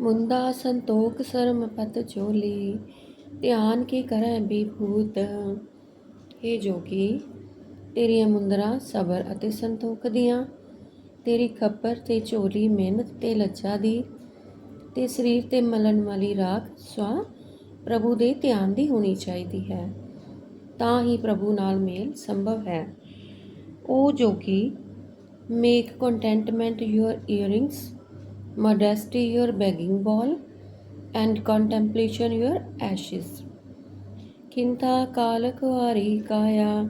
ਮੁੰਦਾ ਸੰਤੋਖ ਸਰਮ ਪਤ ਚੋਲੀ, ਧਿਆਨ ਕੀ ਕਰੈ ਬੀਭੂਤ? हे ਜੋਗੀ, ਤੇਰੀਆਂ ਮੁੰਦਰਾ ਸਬਰ ਅਤੇ ਸੰਤੋਖ ਦੀਆਂ। ਤੇਰੀ ਖੱਪਰ ਤੇ ਝੋਲੀ ਮਿਹਨਤ ਤੇ ਲੱਜਾ ਦੀ। ਤੇ ਸਰੀਰ ਤੇ ਮਲਣ ਵਾਲੀ ਰਾਖ ਸਵਾ ਪ੍ਰਭੂ ਦੇ ਧਿਆਨ ਦੀ ਹੋਣੀ ਚਾਹੀਦੀ ਹੈ। ਤਾਂ ਹੀ ਪ੍ਰਭੂ ਨਾਲ ਮੇਲ ਸੰਭਵ ਹੈ। ਉਹ ਜੋਗੀ make contentment your earrings modesty, your begging bowl, and contemplation, your ashes. ਕਿੰਤਾ ਕਾਲ ਕੁਆਰੀ ਕਾਇਆ,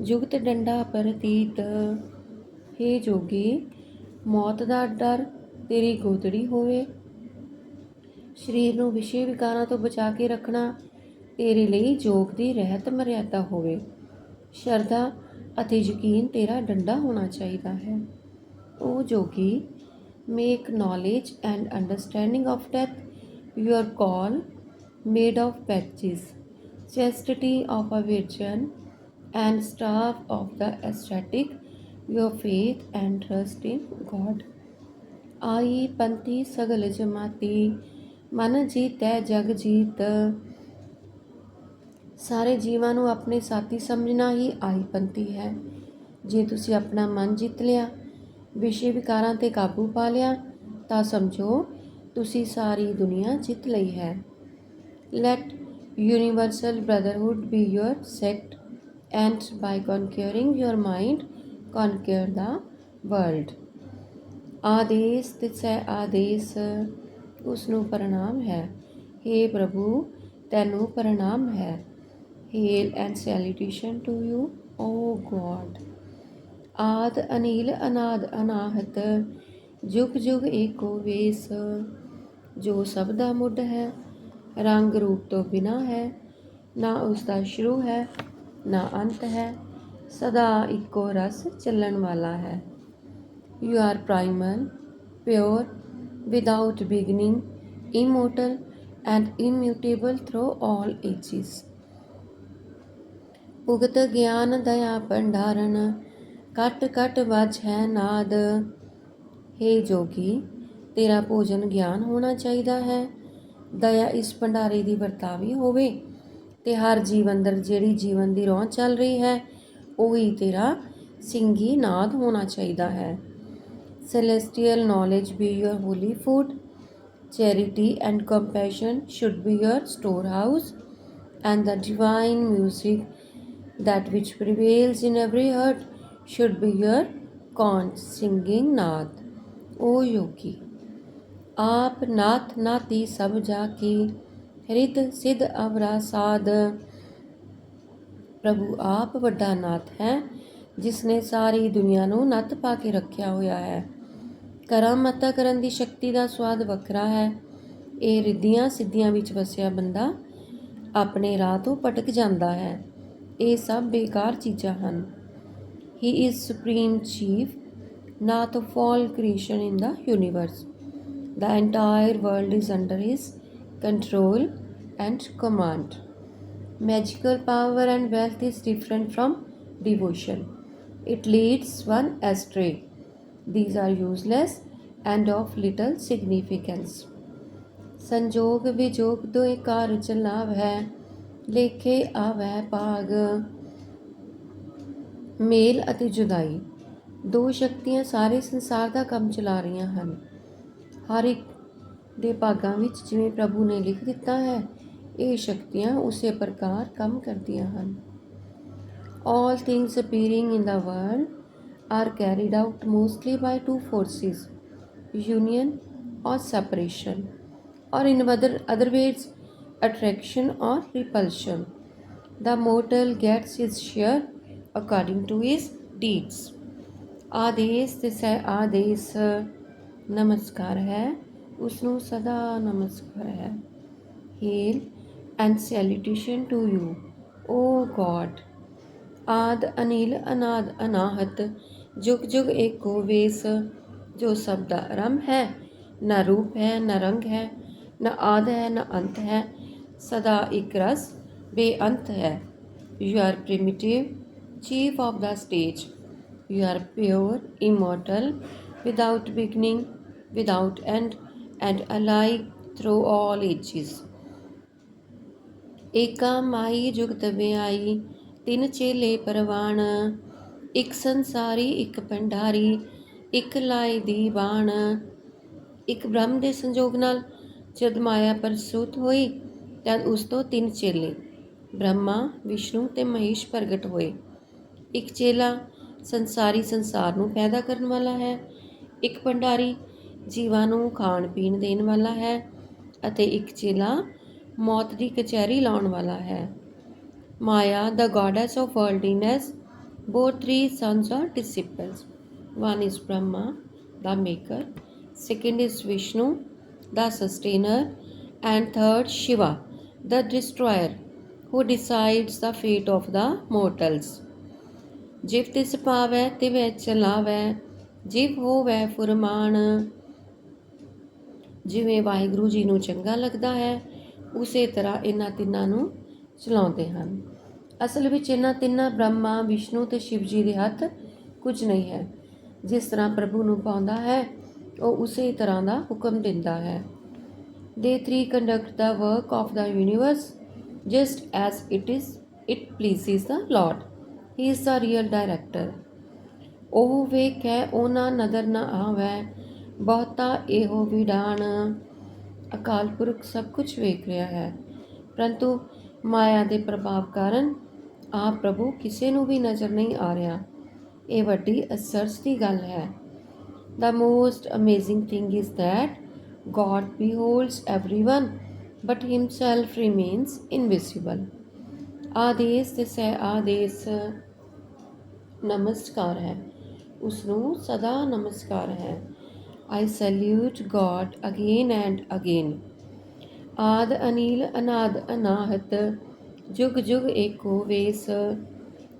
ਜੁਗਤ ਡੰਡਾ ਪ੍ਰਤੀਤ। ਹੇ ਜੋਗੀ, ਮੌਤ ਦਾ ਡਰ ਤੇਰੀ ਗੋਦੜੀ ਹੋਵੇ। ਸਰੀਰ ਨੂੰ ਵਿਸ਼ੇ ਵਿਕਾਰਾਂ ਤੋਂ ਬਚਾ ਕੇ ਰੱਖਣਾ ਤੇਰੇ ਲਈ ਜੋਗ ਦੀ ਰਹਿਤ ਮਰਿਆਦਾ ਹੋਵੇ। ਸ਼ਰਧਾ ਅਤੇ ਯਕੀਨ ਤੇਰਾ ਡੰਡਾ ਹੋਣਾ ਚਾਹੀਦਾ ਹੈ। ਉਹ ਜੋਗੀ make knowledge and understanding of death your call made of patches chastity of a virgin and staff of the ascetic your faith and trust in god ਆਈ ਪੰਥੀ ਸਗਲ ਜਮਾਤੀ ਮਨ ਜੀਤੈ ਜਗ ਜੀਤ ਸਾਰੇ ਜੀਵਾਂ ਨੂੰ ਆਪਣੇ ਸਾਥੀ ਸਮਝਣਾ ਹੀ ਆਈ ਪੰਥੀ ਹੈ ਜੇ ਤੁਸੀਂ ਆਪਣਾ ਮਨ ਜਿੱਤ ਲਿਆ ਵਿਸ਼ੇ ਵਿਕਾਰਾਂ ਤੇ ਕਾਬੂ ਪਾ ਲਿਆ, ਤਾਂ ਸਮਝੋ ਤੁਸੀਂ ਸਾਰੀ ਦੁਨੀਆ ਜਿੱਤ ਲਈ ਹੈ। Let universal brotherhood be your sect and by conquering your mind, conquer the world ਆਦੇਸ, ਤਿਸੈ ਆਦੇਸ ਉਸ ਨੂੰ ਪ੍ਰਣਾਮ ਹੈ। हे ਪ੍ਰਭੂ, ਤੈਨੂੰ ਪ੍ਰਣਾਮ ਹੈ। Hail and salutation to you O god ਆਦ ਅਨੀਲ ਅਨਾਦ ਅਨਾਹਤ, ਜੁਗ ਜੁਗ ਏਕੋ ਵੇਸ, ਜੋ ਸਭ ਦਾ ਮੁੱਢ ਹੈ, ਰੰਗ ਰੂਪ ਤੋਂ ਬਿਨਾ ਹੈ, ਨਾ ਉਸ ਦਾ ਸ਼ੁਰੂ ਹੈ, ਨਾ ਅੰਤ ਹੈ, ਸਦਾ ਇੱਕੋ ਰਸ ਚੱਲਣ ਵਾਲਾ ਹੈ। You are primal pure without beginning immortal and immutable through all ages. ਭੁਗਤ ਗਿਆਨ, ਦਇਆ, ਭੰਡਾਰਨ ਕਟ ਕਟ ਵਜ ਹੈ ਨਾਦ हे ਜੋਗੀ ਤੇਰਾ ਭੋਜਨ ਗਿਆਨ ਹੋਣਾ ਚਾਹੀਦਾ ਹੈ ਦਇਆ ਇਸ ਭੰਡਾਰੇ ਦੀ ਵਰਤਾਵੀ ਹੋਵੇ ਤੇ ਹਰ ਜੀਵ ਅੰਦਰ ਜਿਹੜੀ ਜੀਵਨ ਦੀ ਰੋਹ ਚੱਲ ਰਹੀ ਹੈ ਉਹੀ ਤੇਰਾ ਸਿੰਘੀ ਨਾਦ ਹੋਣਾ ਚਾਹੀਦਾ ਹੈ celestial knowledge be your holy food charity and compassion should be your storehouse and the divine music that which prevails in every heart should be your conch singing nath o yogi ਆਪ ਨਾਥ ਨਾਤੀ ਸਭ ਜਾ ਕੀ ਰਿਤ ਸਿਧ ਅਵਰਾ ਸਾਧ। ਪ੍ਰਭੂ ਆਪ ਵੱਡਾ ਨਾਥ ਹੈ ਜਿਸ ਨੇ ਸਾਰੀ ਦੁਨੀਆ ਨੂੰ ਨੱਤ ਪਾ ਕੇ ਰੱਖਿਆ ਹੋਇਆ ਹੈ। ਕਰਾਮਤਾਂ ਕਰਨ ਦੀ ਸ਼ਕਤੀ ਦਾ ਸਵਾਦ ਵੱਖਰਾ ਹੈ। ਇਹ ਰਿੱਧੀਆਂ ਸਿੱਧੀਆਂ ਵਿੱਚ ਵਸਿਆ ਬੰਦਾ ਆਪਣੇ ਰਾਹ ਤੋਂ ਭਟਕ ਜਾਂਦਾ ਹੈ। ਇਹ ਸਭ ਬੇਕਾਰ ਚੀਜ਼ਾਂ ਹਨ। He is Supreme Chief, not of all creation in the universe. The entire world is under His control and command. Magical power and wealth is different from devotion. It leads one astray. These are useless and of little significance. संजोग विजोग दो car लाभ है लेखे आव पाग ਮੇਲ ਅਤੇ ਜੁਦਾਈ ਦੋ ਸ਼ਕਤੀਆਂ ਸਾਰੇ ਸੰਸਾਰ ਦਾ ਕੰਮ ਚਲਾ ਰਹੀਆਂ ਹਨ ਹਰ ਇੱਕ ਦੇ ਭਾਗਾਂ ਵਿੱਚ ਜਿਵੇਂ ਪ੍ਰਭੂ ਨੇ ਲਿਖ ਦਿੱਤਾ ਹੈ ਇਹ ਸ਼ਕਤੀਆਂ ਉਸੇ ਪ੍ਰਕਾਰ ਕੰਮ ਕਰਦੀਆਂ ਹਨ all things appearing in the world are carried out mostly by two forces union or separation or in other, other words attraction or repulsion the mortal gets his share according to his deeds. ਆਦੇਸ ਤਿਸੈ ਆਦੇਸ ਨਮਸਕਾਰ ਹੈ। ਉਸ ਨੂੰ ਸਦਾ ਨਮਸਕਾਰ ਹੈ। Hail and salutation to you, O god ਆਦ, ਅਨੀਲ, ਅਨਾਦ, ਅਨਾਹਤ, ਜੁਗ ਜੁਗ, ਏਕੋ, ਵੇਸ, ਜੋ ਸਭ ਦਾ ਆਰੰਭ ਹੈ। ਨਾ ਰੂਪ ਹੈ, ਨਾ ਰੰਗ ਹੈ, ਨਾ ਆਦ ਹੈ, ਨਾ ਅੰਤ ਹੈ। ਸਦਾ ਇੱਕ ਰਸ ਬੇਅੰਤ ਹੈ। You are primitive chief of the stage You are pure, immortal, without beginning, without end, and alike through all ages. ਏਕਾ ਮਾਈ ਜੁਗਤ ਵਿਆਈ ਤਿੰਨ ਚੇਲੇ ਪਰਵਾਣ ਇੱਕ ਸੰਸਾਰੀ ਇੱਕ ਭੰਡਾਰੀ ਇੱਕ ਲਾਈ ਦੀ ਬਾਣ ਇੱਕ ਬ੍ਰਹਮ ਦੇ ਸੰਜੋਗ ਨਾਲ ਜਦ ਮਾਇਆ ਪ੍ਰਸੂਤ ਹੋਈ ਤਦ ਉਸ ਤੋਂ ਤਿੰਨ ਚੇਲੇ ਬ੍ਰਹਮਾ ਵਿਸ਼ਨੂੰ ਤੇ ਮਹੇਸ਼ ਪ੍ਰਗਟ ਹੋਏ ਇੱਕ ਚੇਲਾ ਸੰਸਾਰੀ ਸੰਸਾਰ ਨੂੰ ਪੈਦਾ ਕਰਨ ਵਾਲਾ ਹੈ ਇੱਕ ਭੰਡਾਰੀ ਜੀਵਾਂ ਨੂੰ ਖਾਣ ਪੀਣ ਦੇਣ ਵਾਲਾ ਹੈ ਅਤੇ ਇੱਕ ਚੇਲਾ ਮੌਤ ਦੀ ਕਚਹਿਰੀ ਲਾਉਣ ਵਾਲਾ ਹੈ Maya the goddess of worldliness bore three sons are disciples one is Brahma the maker second is Vishnu, the sustainer, and third Shiva, the destroyer, who decides the fate of the mortals. ਜਿਵ ਤਿਸ ਪਾਵੈ, ਤਿਵੈ ਚਲਾਵੈ, ਜਿਵ ਹੋਵੈ ਫੁਰਮਾਨ। ਜਿਵੇਂ ਵਾਹਿਗੁਰੂ ਜੀ ਨੂੰ ਚੰਗਾ ਲੱਗਦਾ ਹੈ, ਉਸੇ ਤਰ੍ਹਾਂ ਇਹਨਾਂ ਤਿੰਨਾਂ ਨੂੰ ਚਲਾਉਂਦੇ ਹਨ। ਅਸਲ ਵਿੱਚ ਇਹਨਾਂ ਤਿੰਨਾਂ ਬ੍ਰਹਮਾ, ਵਿਸ਼ਨੂੰ ਤੇ ਸ਼ਿਵ ਜੀ ਦੇ ਹੱਥ ਕੁਝ ਨਹੀਂ ਹੈ। ਜਿਸ ਤਰ੍ਹਾਂ ਪ੍ਰਭੂ ਨੂੰ ਪਾਉਂਦਾ ਹੈ, ਉਹ ਉਸੇ ਤਰ੍ਹਾਂ ਦਾ ਹੁਕਮ ਦਿੰਦਾ ਹੈ। The three conduct the work of the universe just as it is it pleases the lord he is the real director ਉਹ ਵੇਖੈ ਉਹਨਾਂ ਨਦਰ ਨਾ ਆਵੇ ਬਹੁਤਾ ਇਹੋ ਵਿਡਾਣ ਅਕਾਲ ਪੁਰਖ ਸਭ ਕੁਝ ਵੇਖ ਰਿਹਾ ਹੈ ਪਰੰਤੂ ਮਾਇਆ ਦੇ ਪ੍ਰਭਾਵ ਕਾਰਨ ਆ ਪ੍ਰਭੂ ਕਿਸੇ ਨੂੰ ਵੀ ਨਜ਼ਰ ਨਹੀਂ ਆ ਰਿਹਾ ਇਹ ਵੱਡੀ ਅਸਰਸ ਦੀ ਗੱਲ ਹੈ the most amazing thing is that god beholds everyone but himself remains invisible ਆਦੇਸ ਤੇ ਸਹਿ ਆਦੇਸ ਨਮਸਕਾਰ ਹੈ। ਉਸ ਨੂੰ ਸਦਾ ਨਮਸਕਾਰ ਹੈ। I salute god again and again ਆਦ ਅਨੀਲ ਅਨਾਦ ਅਨਾਹਤ, ਜੁਗ ਜੁਗ ਏਕੋ ਵੇਸ।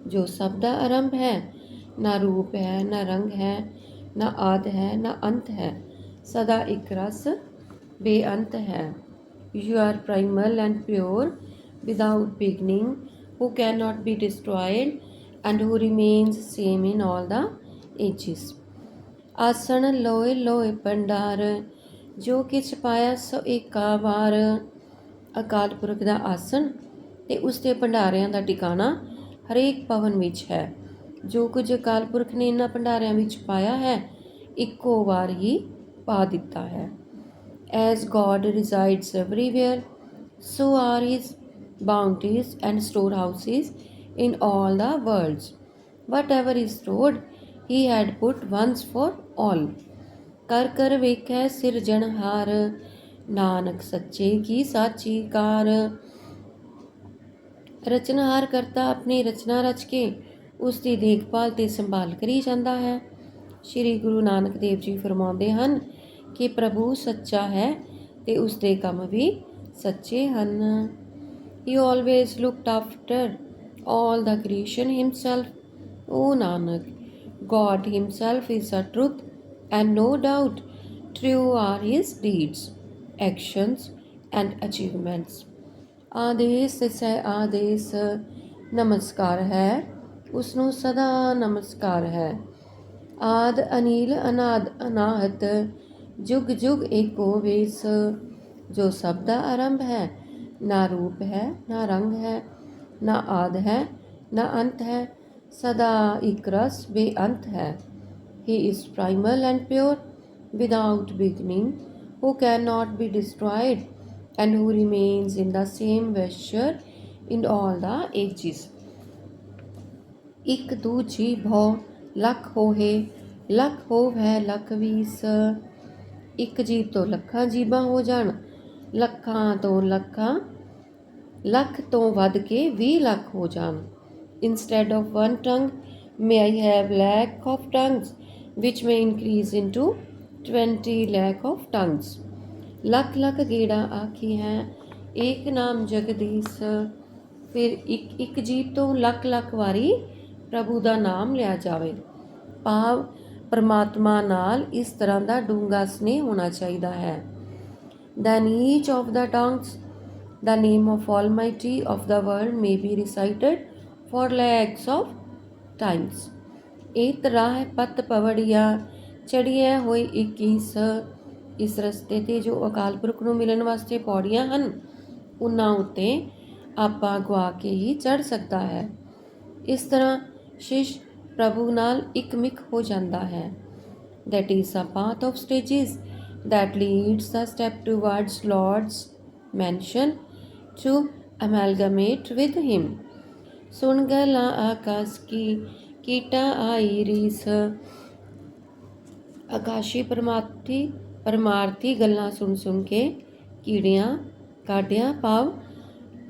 ਜੋ ਸਭ ਦਾ ਆਰੰਭ ਹੈ, ਨਾ ਰੂਪ ਹੈ, ਨਾ ਰੰਗ ਹੈ, ਨਾ ਆਦ ਹੈ, ਨਾ ਅੰਤ ਹੈ, ਸਦਾ ਇੱਕ ਰਸ ਬੇਅੰਤ ਹੈ। You are primal and pure without beginning, who cannot be destroyed and who remains same in all the ages. ਆਸਣ ਲੋਏ ਲੋਏ ਪੰਡਾਰ ਜੋ ਕਿਛ ਪਾਇਆ ਸੋ ਏਕਾ ਵਾਰ ਅਕਾਲ ਪੁਰਖ ਦਾ ਆਸਣ ਤੇ ਉਸ ਦੇ ਭੰਡਾਰਿਆਂ ਦਾ ਟਿਕਾਣਾ ਹਰੇਕ ਪਵਨ ਵਿੱਚ ਹੈ ਜੋ ਕੁਝ ਅਕਾਲ ਪੁਰਖ ਨੇ ਇਹਨਾਂ ਭੰਡਾਰਿਆਂ ਵਿੱਚ ਪਾਇਆ ਹੈ ਇੱਕੋ ਵਾਰ ਹੀ ਪਾ ਦਿੱਤਾ ਹੈ as God resides everywhere, so are his bounties and storehouses in all the worlds. Whatever is stored, he had put once for all. ਕਰ ਕਰ ਵੇਖੈ ਸਿਰਜਣਹਾਰ ਨਾਨਕ ਸੱਚੇ ਕੀ ਸਾਚੀ ਕਾਰ ਰਚਨਹਾਰ ਕਰਤਾ ਆਪਣੀ ਰਚਨਾ ਰਚ ਕੇ ਉਸ ਦੀ ਦੇਖਭਾਲ ਤੇ ਸੰਭਾਲ ਕਰੀ ਜਾਂਦਾ ਹੈ ਸ੍ਰੀ ਗੁਰੂ ਨਾਨਕ ਦੇਵ ਜੀ ਫਰਮਾਉਂਦੇ ਹਨ ਕਿ ਪ੍ਰਭੂ ਸੱਚਾ ਹੈ ਤੇ ਉਸ ਦੇ ਕੰਮ ਵੀ ਸੱਚੇ ਹਨ he always looked after all the creation himself o nanak god himself is a truth and no doubt true are his deeds actions and achievements ਆਦੇਸ਼ ਤੇ ਸਹਿ ਆਦੇਸ਼ ਨਮਸਕਾਰ ਹੈ ਉਸ ਨੂੰ ਸਦਾ ਨਮਸਕਾਰ ਹੈ ਆਦ ਅਨੀਲ ਅਨਾਦ ਅਨਾਹਤ ਜੁਗ ਜੁਗ ਏਕੋ ਵੇਸ ਜੋ ਸਭ ਦਾ ਆਰੰਭ ਹੈ ਨਾ ਰੂਪ ਹੈ ਨਾ ਰੰਗ ਹੈ ਨਾ ਆਦ ਹੈ ਨਾ ਅੰਤ ਹੈ ਸਦਾ ਇੱਕ ਰਸ ਬੇਅੰਤ ਹੈ he is primal and pure without beginning who cannot be destroyed and who remains in the same vesture in all the ages ਇੱਕ ਦੂਜੀ ਭਉ ਲੱਖ ਹੋਏ ਲੱਖ ਹੋਵੈ ਲੱਖ ਵੀਸ ਇੱਕ ਜੀਵ ਤੋਂ ਲੱਖਾਂ ਜੀਵਾਂ ਹੋ ਜਾਣ ਲੱਖਾਂ ਤੋਂ ਲੱਖਾਂ ਲੱਖ ਤੋਂ ਵੱਧ ਕੇ 20 ਲੱਖ ਹੋ ਜਾਣ instead of one tongue may i have lakh of tongues which may increase into 20 lakh of tongues lakh lakh ਗੇੜਾ ਆਖੀ ਹੈ ਏਕ ਨਾਮ ਜਗਦੀਸ਼ ਫਿਰ ਇੱਕ ਇੱਕ ਜੀਵ ਤੋਂ ਲੱਖ ਲੱਖ ਵਾਰੀ ਪ੍ਰਭੂ ਦਾ ਨਾਮ ਲਿਆ ਜਾਵੇ ਭਾਵ ਪਰਮਾਤਮਾ ਨਾਲ ਇਸ ਤਰ੍ਹਾਂ ਦਾ ਡੂੰਗਾ ਸਨੇਹ ਹੋਣਾ ਚਾਹੀਦਾ ਹੈ then each of the tongues the name of almighty of the world may be recited for lakhs of times ਇਹ ਤਰ੍ਹਾਂ ਹੈ ਪਤ ਪਵੜੀਆਂ ਚੜੀਐ ਹੋਈ 21 ਇਸ ਰਸਤੇ ਤੇ ਜੋ ਅਕਾਲ ਪੁਰਖ ਨੂੰ ਮਿਲਣ ਵਾਸਤੇ ਪੌੜੀਆਂ ਹਨ ਉਹਨਾਂ ਉੱਤੇ ਆਪਾ ਗਵਾ ਕੇ ਹੀ ਚੜ ਸਕਦਾ ਹੈ ਇਸ ਤਰ੍ਹਾਂ ਸ਼ਿਸ਼ ਪ੍ਰਭੂ ਨਾਲ ਇੱਕਮਿਕ ਹੋ ਜਾਂਦਾ ਹੈ that is a path of stages that leads the step towards Lord's mansion to amalgamate with him. ਸੁਣ ਗਲਾ ਆਕਾਸ਼ ਕੀ ਕੀਟਾ ਆਈ ਰੀਸ ਆਕਾਸ਼ੀ ਪਰਮਾਰਥੀ ਪਰਮਾਰਥੀ ਗੱਲਾਂ ਸੁਣ ਸੁਣ ਕੇ ਕੀੜਿਆਂ ਕਾਢਿਆਂ ਭਾਵ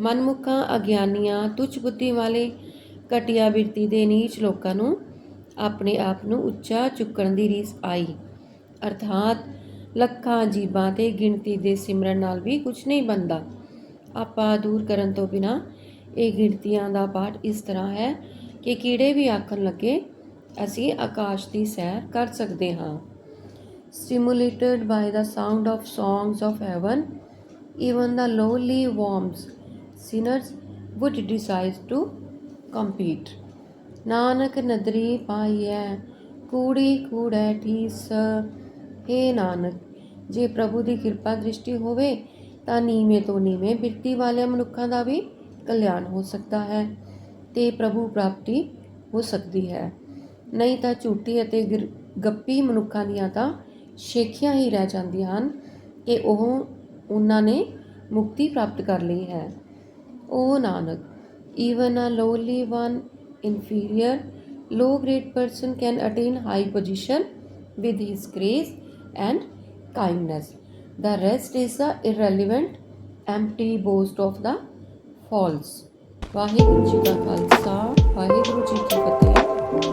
ਮਨਮੁਖਾਂ ਅਗਿਆਨੀਆਂ ਤੁੱਛ ਬੁੱਧੀ ਵਾਲੇ ਘਟੀਆ ਬਿਰਤੀ ਦੇ ਨੀਚ ਲੋਕਾਂ ਨੂੰ ਆਪਣੇ ਆਪ ਨੂੰ ਉੱਚਾ ਚੁੱਕਣ ਦੀ ਰੀਸ ਆਈ ਅਰਥਾਤ ਲੱਖਾਂ ਜੀਵਾਂ ਤੇ ਗਿਣਤੀ ਦੇ ਸਿਮਰਨ ਨਾਲ ਵੀ ਕੁਝ ਨਹੀਂ ਬਣਦਾ ਆਪਾਂ ਦੂਰ ਕਰਨ ਤੋਂ ਬਿਨਾ ਇਹ ਗਿਣਤੀਆਂ ਦਾ ਪਾਠ ਇਸ ਤਰ੍ਹਾਂ ਹੈ ਕਿ ਕੀੜੇ ਵੀ ਆਖਣ ਲੱਗੇ ਅਸੀਂ ਆਕਾਸ਼ ਦੀ ਸੈਰ ਕਰ ਸਕਦੇ ਹਾਂ stimulated by the sound of songs of heaven, even the lowly worms, sinners would decide to compete. Nanak ਨਦਰੀ ਪਾਈਐ ਕੂੜੀ ਕੂੜੈ ਠੀਸ ਹੇ ਨਾਨਕ ਜੇ ਪ੍ਰਭੂ ਦੀ ਕਿਰਪਾ ਦ੍ਰਿਸ਼ਟੀ ਹੋਵੇ ਤਾਂ ਨੀਵੇਂ ਤੋਂ ਨੀਵੇਂ ਬਿਰਤੀ ਵਾਲੇ ਮਨੁੱਖਾਂ ਦਾ ਵੀ ਕਲਿਆਣ ਹੋ ਸਕਦਾ ਹੈ ਤੇ ਪ੍ਰਭੂ ਪ੍ਰਾਪਤੀ ਹੋ ਸਕਦੀ ਹੈ। ਨਹੀਂ ਤਾਂ ਝੂਠੀ ਅਤੇ ਗਿਰ- ਗੱਪੀ ਮਨੁੱਖਾਂ ਦੀਆਂ ਤਾਂ ਸ਼ੇਖੀਆਂ ਹੀ ਰਹਿ ਜਾਂਦੀਆਂ ਹਨ ਕਿ ਉਹ ਉਹਨਾਂ ਨੇ ਮੁਕਤੀ ਪ੍ਰਾਪਤ ਕਰ ਲਈ ਹੈ। ਉਹ Nanak, even a lowly one inferior, low grade person can attain high position with his grace and kindness the rest is the irrelevant empty boast of the false Waheguru ਜੀ ਕਾ ਖਾਲਸਾ ਵਾਹਿਗੁਰੂ ਜੀ ਕੀ ਫਤਿਹ